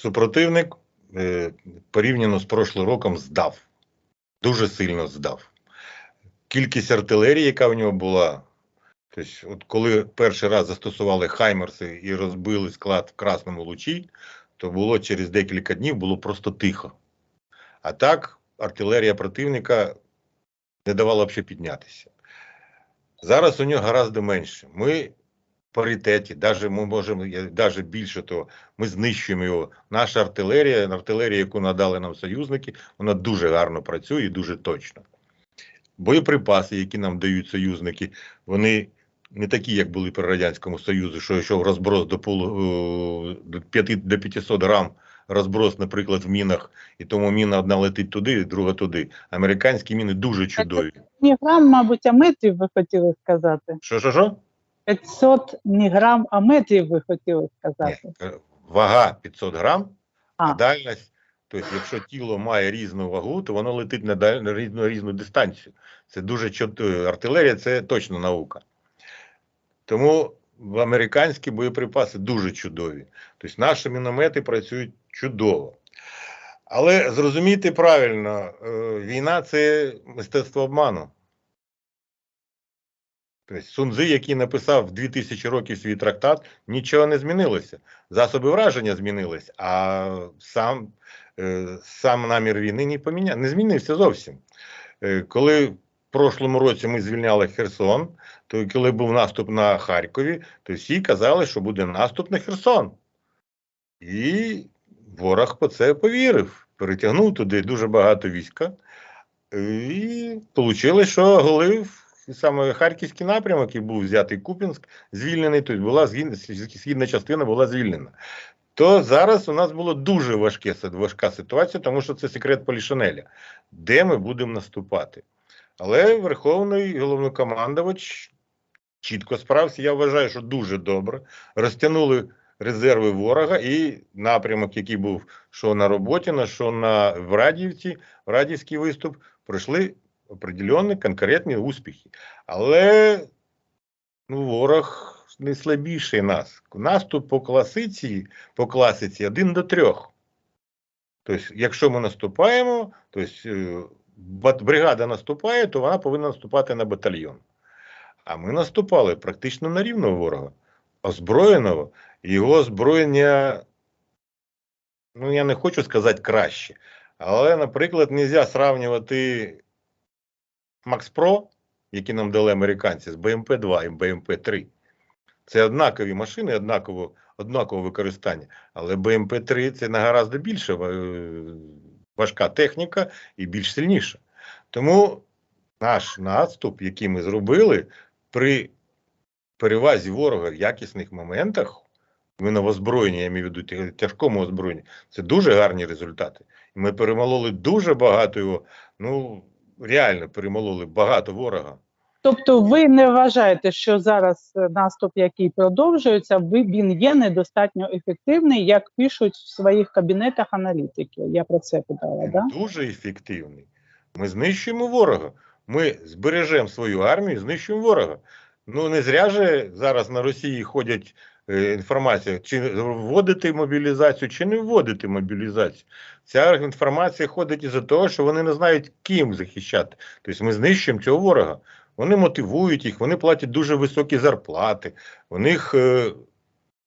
супротивник е, порівняно з прошлим роком здав. Дуже сильно здав. Кількість артилерії, яка в нього була, тобто, от коли перший раз застосували Хаймерси і розбили склад в Красному Лучі, то було через декілька днів було просто тихо. А так артилерія противника не давала взагалі піднятися. Зараз у нього гораздо менше. Ми паритеті, даже ми можемо, навіть більше того, ми знищуємо його. Наша артилерія, артилерія, яку надали нам союзники, вона дуже гарно працює і дуже точно. Боєприпаси, які нам дають союзники, вони не такі, як були при Радянському Союзу, що йшов розброс до полу е, до 500 грам розброс, наприклад, в мінах, і тому міна одна летить туди, друга туди. Американські міни дуже чудові. Ні грам, мабуть, а метрів ви хотіли сказати. Що, що, що? 500 не грам, а метрів ви хотіли сказати. Ні, е, вага 500 грам, а, А. дальність. Тобто, якщо тіло має різну вагу, то воно летить на, даль... на різну, різну дистанцію. Це дуже чот- е, артилерія, це точно наука. Тому американські боєприпаси дуже чудові. Тобто наші міномети працюють чудово. Але зрозумійте правильно, е, війна це мистецтво обману. Тобто Сунзи, який написав 2000 років свій трактат, нічого не змінилося. Засоби враження змінились, а сам, е, сам намір війни не поміняв, не змінився зовсім. Е, коли в прошлому році ми звільняли Херсон, то коли був наступ на Харкові, то всі казали, що буде наступ на Херсон. І ворог по це повірив, перетягнув туди дуже багато війська. І вийшло, що голив саме Харківський напрямок, який був взятий Купінськ, звільнений, тобто була східна частина була звільнена. То зараз у нас була дуже важке, важка ситуація, тому що це секрет Полішинеля, де ми будемо наступати. Але Верховний головнокомандувач чітко справився. Я вважаю, що дуже добре. Розтягнули резерви ворога і напрямок, який був що на роботі, на що на в Радіївці, в Радіївський виступ, пройшли определенні конкретні успіхи. Але ну, ворог не слабіший нас. Наступ по класиці, по класиці один до трьох. Тобто, якщо ми наступаємо, тобто бригада наступає, то вона повинна наступати на батальйон. А ми наступали практично на рівного ворога, озброєного, його озброєння, ну я не хочу сказати краще, але, наприклад, не можна сравнювати Макс Про, які нам дали американці, з БМП-2 і БМП-3. Це однакові машини, однаково, однакове використання. Але БМП-3 це на гораздо більше важка техніка і більш сильніша. Тому наш наступ, який ми зробили, при перевазі ворога в якісних моментах, іменно в озброєнні, я маю в виду тяжкому озброєнні, це дуже гарні результати. Ми перемололи дуже багато його, ну реально перемололи багато ворога. Тобто ви не вважаєте, що зараз е, наступ, який продовжується, він є недостатньо ефективний, як пишуть в своїх кабінетах аналітики. Я про це питала, да? дуже ефективний. Ми знищуємо ворога. Ми збережемо свою армію, знищуємо ворога. Ну не зря же зараз на Росії ходять інформація, чи вводити мобілізацію, чи не вводити мобілізацію. Ця інформація ходить із-за того, що вони не знають, ким захищати. Тобто ми знищуємо цього ворога. Вони мотивують їх, вони платять дуже високі зарплати. У них, е,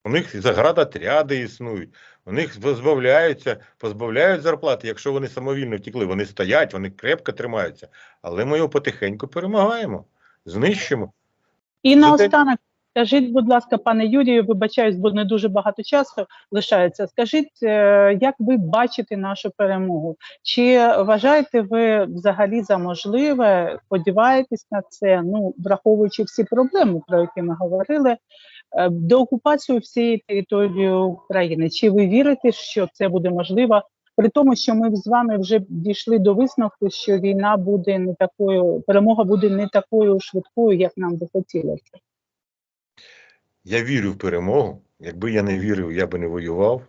у них заградотряди існують. У них позбавляються, позбавляють зарплати, якщо вони самовільно втекли. Вони стоять, вони крепко тримаються. Але ми його потихеньку перемагаємо, знищимо. І наостанок, скажіть, будь ласка, пане Юрію, вибачаюсь, бо не дуже багато часу лишається. Скажіть, е, як ви бачите нашу перемогу? Чи вважаєте ви взагалі за можливе, сподіваєтесь на це, ну, враховуючи всі проблеми, про які ми говорили, е, до окупації всієї території України? Чи ви вірите, що це буде можливо? При тому, що ми з вами вже дійшли до висновку, що війна буде не такою, перемога буде не такою швидкою, як нам би хотілося. Я вірю в перемогу. Якби я не вірив, я би не воював.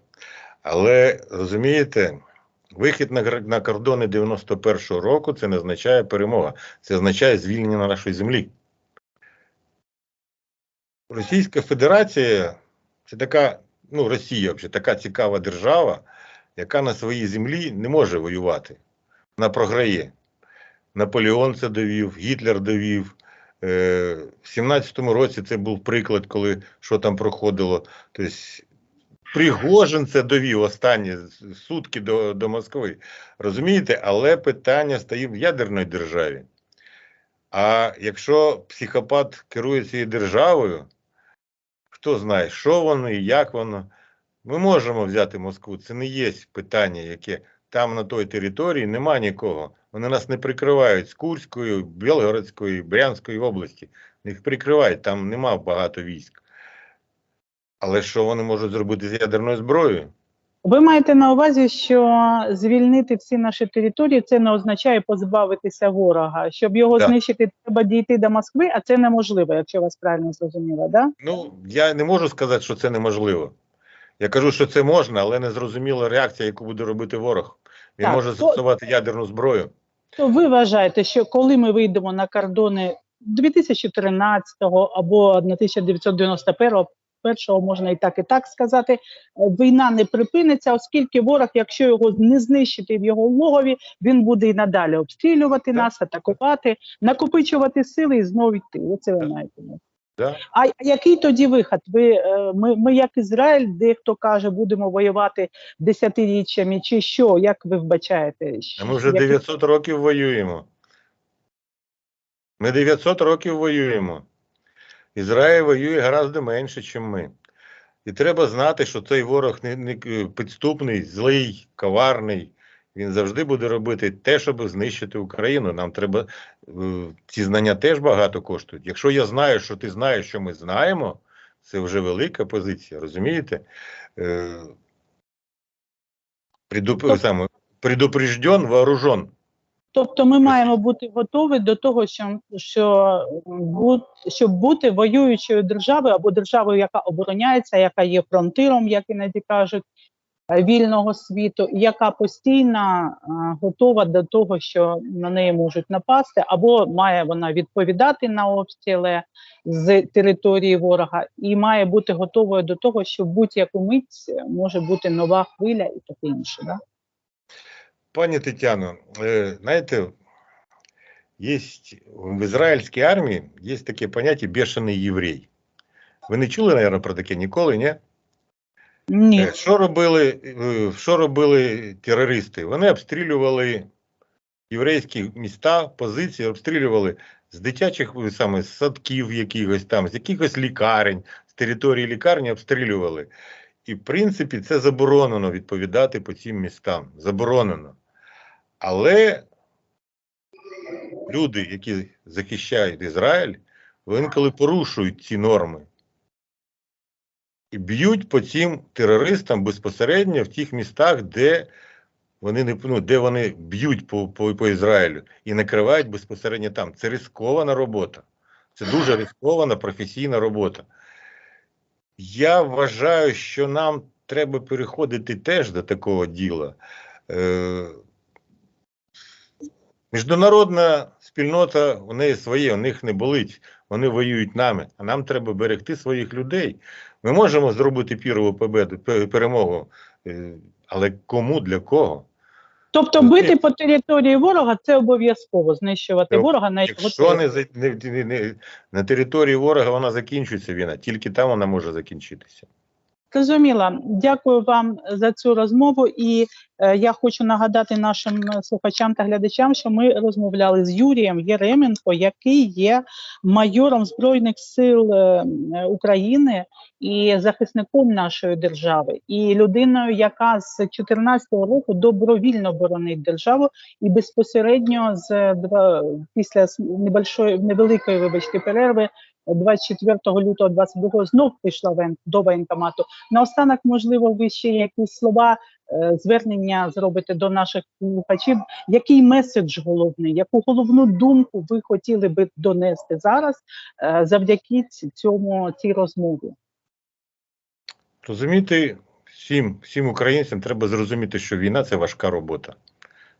Але розумієте, вихід на, на кордони 91-го року це не означає перемога, це означає звільнення на нашої землі. Російська Федерація це така, ну, Росія взагалі така цікава держава. яка на своїй землі не може воювати. Вона програє. Наполеон це довів, Гітлер довів. Е, В 17-му році це був приклад, коли що там проходило. Тобто Пригожин це довів останні сутки до, до Москви. Розумієте, але питання стоїть в ядерній державі. А якщо психопат керує цією державою, хто знає, що воно і як воно. Ми можемо взяти Москву. Це не є питання, яке там на той території нема нікого. Вони нас не прикривають з Курської, Білгородської, Брянської області. Їх прикривають, там нема багато військ. Але що вони можуть зробити з ядерною зброєю? Ви маєте на увазі, що звільнити всі наші території це не означає позбавитися ворога. Щоб його Так. знищити, треба дійти до Москви, а це неможливо, якщо вас правильно зрозуміла, да? Ну, я не можу сказати, що це неможливо. Я кажу, що це можна, але не зрозуміла реакція, яку буде робити ворог. Він Так, може то- застосувати ядерну зброю. То ви вважаєте, що коли ми вийдемо на кордони 2013 або 1991 першого можна і так і так сказати, е, війна не припиниться, оскільки ворог, якщо його не знищити в його логові, він буде і надалі обстрілювати нас, атакувати, накопичувати сили і знову йти. Оце ви маєте. Да? А який тоді вихід? Ви е, ми, ми, як Ізраїль, дехто каже, будемо воювати десятиріччями, чи що? Як ви вбачаєте? А ми вже Які- 900 років воюємо. Ми 900 років воюємо. Ізраїль воює гораздо менше, ніж ми. І треба знати, що цей ворог не, не е, підступний, злий, коварний. Він завжди буде робити те, щоб знищити Україну. Нам треба е, ці знання теж багато коштують. Якщо я знаю, що ти знаєш, що ми знаємо, це вже велика позиція, розумієте? Е, саме, предупрежден, вооружен. Тобто ми маємо бути готові до того, що, що щоб бути воюючою державою або державою, яка обороняється, яка є фронтиром, як іноді кажуть, вільного світу, яка постійно е, готова до того, що на неї можуть напасти, або має вона відповідати на обстріли з території ворога, і має бути готовою до того, що в будь-яку мить може бути нова хвиля і таке інше. Да? Пані Тетяно, е, знаєте, є в ізраїльській армії є таке поняття бешений єврей. Ви не чули, мабуть, про таке ніколи, ні? Ні. Е, Що робили, е, що робили терористи? Вони обстрілювали єврейські міста, позиції, обстрілювали з дитячих е, саме з садків якихось там, з якихось лікарень, з території лікарні обстрілювали. І, в принципі, це заборонено відповідати по цим містам. Заборонено. Але люди, які захищають Ізраїль, вони інколи порушують ці норми б'ють по цим терористам безпосередньо в тих містах, де вони не ну, де вони б'ють по, по, по Ізраїлю і накривають безпосередньо там. Це рискована робота. Це дуже рискована професійна робота. Я вважаю, що нам треба переходити теж до такого діла. Е, Міжнародна спільнота, у неї своє, у них не болить, вони воюють нами, а нам треба берегти своїх людей. Ми можемо зробити пірову победу, перемогу, е, але кому для кого? Тобто Ну, бити ти- по території ворога це обов'язково знищувати Ну, ворога на Якщо не, не, не, не на території ворога вона закінчується війна, тільки там вона може закінчитися. Зрозуміла. Дякую вам за цю розмову. І е, я хочу нагадати нашим слухачам та глядачам, що ми розмовляли з Юрієм Єременко, який є майором Збройних сил е, України і захисником нашої держави, і людиною, яка з 2014 року добровільно боронить державу, і безпосередньо з після небольшої невеликої вибачте перерви. 24 лютого 22 знов воєн- до воєнкомату. Наостанок, можливо, ви ще якісь слова е, звернення зробите до наших слухачів. Який меседж головний, яку головну думку ви хотіли би донести зараз е, завдяки цьому цій розмові? Розумієте, всім, всім українцям треба зрозуміти, що війна це важка робота.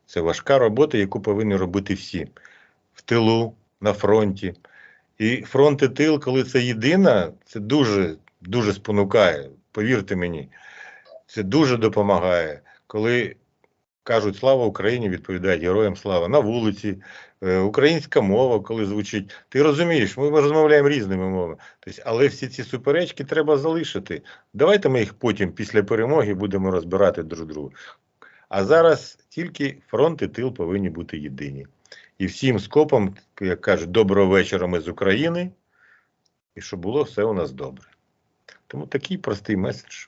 Це важка робота, яку повинні робити всі в тилу, на фронті. І фронт і тил, коли це єдина, це дуже, дуже спонукає. Повірте мені, це дуже допомагає. коли кажуть слава Україні, відповідають героям слава на вулиці, е, українська мова, коли звучить. Ти розумієш, ми розмовляємо різними мовами. Тобто, але всі ці суперечки треба залишити. Давайте ми їх потім, після перемоги, будемо розбирати друг друга. А зараз тільки фронт і тил повинні бути єдині. І всім скопом, як кажуть, доброго вечора ми з України, і щоб було все у нас добре. Тому такий простий меседж.